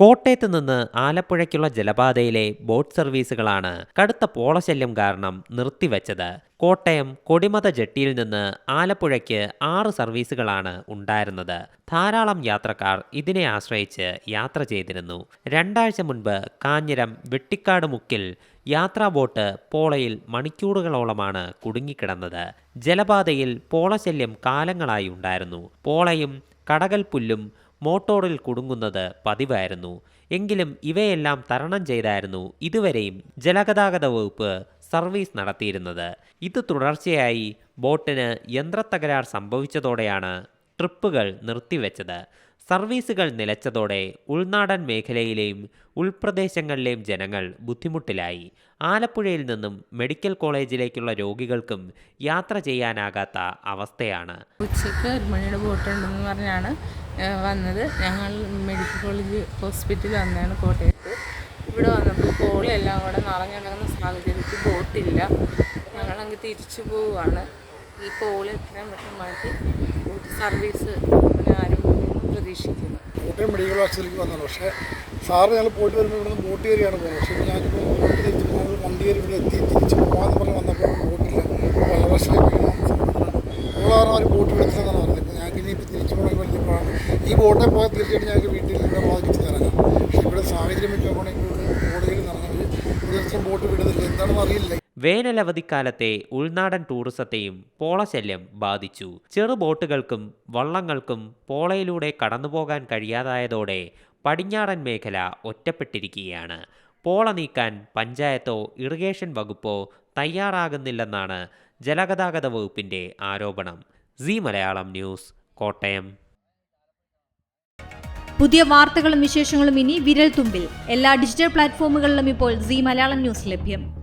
കോട്ടയത്ത് നിന്ന് ആലപ്പുഴയ്ക്കുള്ള ജലപാതയിലെ ബോട്ട് സർവീസുകളാണ് കടുത്ത പോളശല്യം കാരണം നിർത്തിവെച്ചത്. കോട്ടയം കൊടിമത ജെട്ടിയിൽ നിന്ന് ആലപ്പുഴയ്ക്ക് ആറ് സർവീസുകളാണ് ഉണ്ടായിരുന്നത്. ധാരാളം യാത്രക്കാർ ഇതിനെ ആശ്രയിച്ച് യാത്ര ചെയ്തിരുന്നു. രണ്ടാഴ്ച മുൻപ് കാഞ്ഞിരം വെട്ടിക്കാട് മുക്കിൽ യാത്രാ ബോട്ട് പോളയിൽ മണിക്കൂറുകളോളമാണ് കുടുങ്ങിക്കിടന്നത്. ജലപാതയിൽ പോളശല്യം കാലങ്ങളായി ഉണ്ടായിരുന്നു. പോളയും കടകൽ പുല്ലും മോട്ടോറിൽ കുടുങ്ങുന്നത് പതിവായിരുന്നു. എങ്കിലും ഇവയെല്ലാം തരണം ചെയ്തായിരുന്നു ഇതുവരെയും ജലഗതാഗത വകുപ്പ് സർവീസ് നടത്തിയിരുന്നത്. ഇത് തുടർച്ചയായി ബോട്ടിന് യന്ത്രത്തകരാർ സംഭവിച്ചതോടെയാണ് ട്രിപ്പുകൾ നിർത്തിവെച്ചത്. സർവീസുകൾ നിലച്ചതോടെ ഉൾനാടൻ മേഖലയിലെയും ഉൾപ്രദേശങ്ങളിലെയും ജനങ്ങൾ ബുദ്ധിമുട്ടിലായി. ആലപ്പുഴയിൽ നിന്നും മെഡിക്കൽ കോളേജിലേക്കുള്ള രോഗികൾക്കും യാത്ര ചെയ്യാനാകാത്ത അവസ്ഥയാണ്. ഉച്ചയ്ക്ക് ഒരു മണിയുടെ ബോട്ടുണ്ടെന്ന് പറഞ്ഞാണ് വന്നത്. ഞങ്ങൾ മെഡിക്കൽ കോളേജ് ഹോസ്പിറ്റലിൽ വന്നതാണ് കോട്ടയത്ത്. ഇവിടെ വന്നപ്പോൾ കോളെല്ലാം കൂടെ നിറഞ്ഞിടങ്ങുന്ന സാഹചര്യത്തിൽ ബോട്ടില്ല. ഞങ്ങളങ്ങ് തിരിച്ചു പോവുകയാണ്. ഈ കോൾ എത്രയും പെട്ടെന്ന് മാറ്റി. സർവീസ് കോട്ടയം മെഡിക്കൽ ആശുപത്രിക്ക് വന്നത് പക്ഷേ സാറ് ഞങ്ങൾ പോയിട്ട് വരുമ്പോൾ ഇവിടുന്ന് ബോട്ട് കയറിയാണ് പോകുന്നത്. പക്ഷേ ഞാനിപ്പോൾ ബോട്ട് തിരിച്ച് പോകുന്നത് വണ്ടി കയറി ഇവിടെ എത്തി തിരിച്ച് പോകാമെന്ന് പറഞ്ഞ് വന്നപ്പോൾ ബോട്ടില്ല വലവശലേക്ക് ഓളാറ് അവർ ബോട്ട് വിളിച്ചതെന്നാണ് പറഞ്ഞത് ഇപ്പോൾ ഞങ്ങൾക്ക് ഇപ്പോൾ തിരിച്ചു പോകണമെങ്കിൽ വലിയപ്പോഴാണ് ഈ ബോട്ടിൽ പോയാൽ തീർച്ചയായിട്ടും ഞങ്ങൾക്ക് വീട്ടിൽ ഇവിടെ ബാധിച്ച് തരാനാണ്. പക്ഷേ ഇവിടെ സാഹചര്യം വെച്ചാൽ ഇവിടെ കോടതിയിൽ നിറഞ്ഞത് ഒരു ദിവസം ബോട്ട് വിടുന്നില്ല. എന്താണെന്ന് അറിയില്ല. വേനലവധിക്കാലത്തെ ഉൾനാടൻ ടൂറിസത്തെയും പോളശല്യം ബാധിച്ചു. ചെറുബോട്ടുകൾക്കും വള്ളങ്ങൾക്കും പോളയിലൂടെ കടന്നുപോകാൻ കഴിയാതായതോടെ പടിഞ്ഞാറൻ മേഖല ഒറ്റപ്പെട്ടിരിക്കുകയാണ്. പോള നീക്കാൻ പഞ്ചായത്തോ ഇറിഗേഷൻ വകുപ്പോ തയ്യാറാകുന്നില്ലെന്നാണ് ജലഗതാഗത വകുപ്പിന്റെ ആരോപണം. Zee Malayalam news Kottayam. പുതിയ വാർത്തകളും വിശേഷങ്ങളും ഇനി വിരൽ തുമ്പിൽ എല്ലാ ഡിജിറ്റൽ പ്ലാറ്റ്ഫോമുകളിലും ഇപ്പോൾ സി മലയാളം ന്യൂസ് ലഭ്യം.